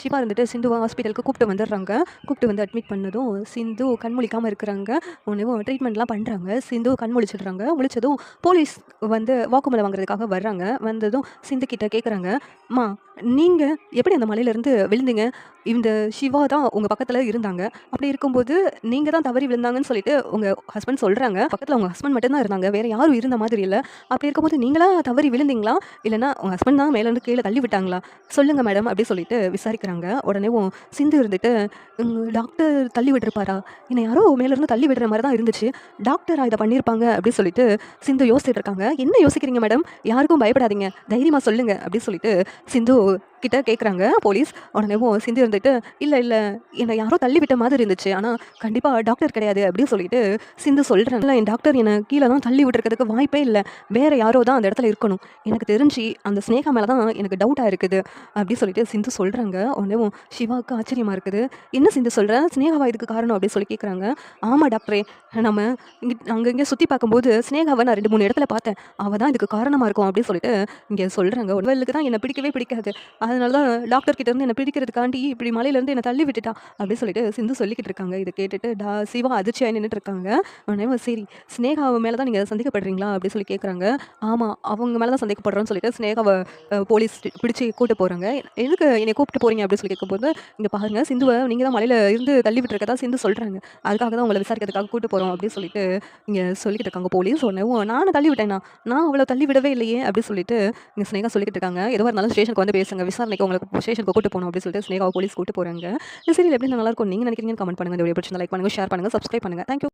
சிவா இருந்துட்டு சிந்துவை ஹாஸ்பிட்டலுக்கு கூப்பிட்டு வந்துடுறாங்க. கூப்பிட்டு வந்து அட்மிட் பண்ணதும் சிந்து கண்மொழிக்காமல் இருக்கிறாங்க. ஒன்று ட்ரீட்மெண்ட்லாம் பண்ணுறாங்க சிந்து கண் முழிச்சிடுறாங்க முழிச்சதும் போலீஸ் வந்து வாக்குமூலம் வாங்குறதுக்காக வர்றாங்க. வந்ததும் சிந்து கிட்ட கேட்குறாங்க மா நீங்கள் எப்படி அந்த மலையிலேருந்து விழுந்தீங்க? இந்த சிவா தான் உங்கள் பக்கத்தில் இருந்தாங்க. அப்படி இருக்கும்போது நீங்கள் தான் தவறி விழுந்தாங்கன்னு சொல்லிட்டு உங்கள் ஹஸ்பண்ட் சொல்கிறாங்க பக்கத்தில் உங்கள் ஹஸ்பண்ட் மட்டும்தான் இருந்தாங்க. வேறு யாரும் இருந்த மாதிரி இல்லை. அப்படி இருக்கும்போது நீங்களா தவறி விழுந்தீங்களா? இல்லைன்னா உங்கள் ஹஸ்பண்ட் தான் மேலேருந்து கீழே தள்ளி விட்டாங்களா? சொல்லுங்கள் மேடம் அப்படி சொல்லிட்டு விசாரிக்கிறாங்க. உடனே சிந்து இருந்துட்டு டாக்டர் தள்ளி விட்டுருப்பாரா? என்னை யாரோ மேலேருந்து தள்ளி விடுற மாதிரி தான் இருந்துச்சு. டாக்டரா இதை பண்ணியிருப்பாங்க? அப்படின்னு சொல்லிட்டு சிந்து யோசிச்சுட்டு இருக்காங்க. என்ன யோசிக்கிறீங்க மேடம் யாருக்கும் பயப்படாதீங்க. தைரியமாக சொல்லுங்கள் அப்படின்னு சொல்லிட்டு சிந்து do கிட்ட கேட்குறாங்க போலீஸ். உடனே சிந்து இருந்துட்டு இல்லை இல்லை என்னை யாரோ தள்ளி விட்ட மாதிரி இருந்துச்சு. ஆனால் கண்டிப்பாக டாக்டர் கிடையாது அப்படின்னு சொல்லிட்டு சிந்து சொல்கிறேன் இல்லை என் டாக்டர் என்னை கீழே தான் தள்ளி விட்டுருக்கிறதுக்கு வாய்ப்பே இல்லை. வேறு யாரோ தான் அந்த இடத்துல இருக்கணும். எனக்கு தெரிஞ்சு அந்த ஸ்னேகா மேலே தான் எனக்கு டவுட்டாக இருக்குது அப்படி சொல்லிட்டு சிந்து சொல்கிறாங்க உடனே சிவாவுக்கு ஆச்சரியமாக இருக்குது. என்ன சிந்து சொல்கிறேன் ஸ்னேகாவா இதுக்கு காரணம்? அப்படின்னு சொல்லி கேட்குறாங்க ஆமாம் டாக்டரே நம்ம இங்கே அங்கங்கே சுற்றி பார்க்கும்போது ஸ்னேகாவை நான் ரெண்டு மூணு இடத்துல பார்த்தேன். அவள் தான் இதுக்கு காரணமாக இருக்கும் அப்படின்னு சொல்லிட்டு இங்கே சொல்கிறாங்க உடலுக்கு தான் என்னை பிடிக்கவே பிடிக்காது. அதனால தான் டாக்டர் கிட்ட இருந்து என்னை பிடிக்கிறதுக்காண்டி இப்படி மலையிலேருந்து என்னை தள்ளி விட்டுட்டா அப்படின்னு சொல்லிட்டு சிந்து சொல்லிக்கிட்டு இருக்காங்க. இதை கேட்டுட்டு டா சிவா அதிர்ச்சியாக நின்றுட்டு இருக்காங்க. உடனே சரி ஸ்னேகாவை மேலே தான் நீங்கள் சந்தேகப்படுறீங்களா? அப்படின்னு சொல்லி கேட்குறாங்க ஆமாம் அவங்க மேலே தான் சந்தேகப்படுறோன்னு சொல்லிட்டு ஸ்னேகாவை போலீஸ் பிடிச்சி கூட்டு போகிறாங்க எதுக்கு என்னை கூப்பிட்டு போகிறீங்க அப்படின்னு சொல்லி கேட்கும்போது இங்கே பாருங்கள் சிந்துவை நீங்கள் தான் மலையில இருந்து தள்ளி விட்டுருக்கதா சிந்து சொல்கிறாங்க அதுக்காக தான் உங்களை விசாரிக்கிறதுக்காக கூட்டு போகிறோம் அப்படின்னு சொல்லிட்டு இங்கே சொல்லிக்கிட்டு இருக்காங்க போலீஸ். உடனே "ஓ, நானும் தள்ளி விட்டேன்னா நான் அவ்வளோ தள்ளி விடவே இல்லையே? அப்படின்னு சொல்லிட்டு இங்கே ஸ்னேகா சொல்லிக்கிட்டு இருக்காங்க. எதுவாக இருந்தாலும் ஸ்டேஷனுக்கு வந்து பேசுங்க. விசாரணைக்கு உங்களுக்கு ஸ்டேஷனுக்கு கூட்டு போகணும் அப்படின்னு சொல்லிட்டு ஸ்னேகாவை போலீஸ் கூட்டு போகிறாங்க இந்த சீரியல் எப்படி நல்லா இருக்கும்? நீங்கள் நினைக்கிறீங்கன்னு கமெண்ட் பண்ணுங்கள் இந்த வீடியோ பிடிச்சிருந்தா லைக் பண்ணுங்கள் ஷேர் பண்ணுங்கள் சப்ஸ்கிரைப் பண்ணுங்கள் தேங்க்யூ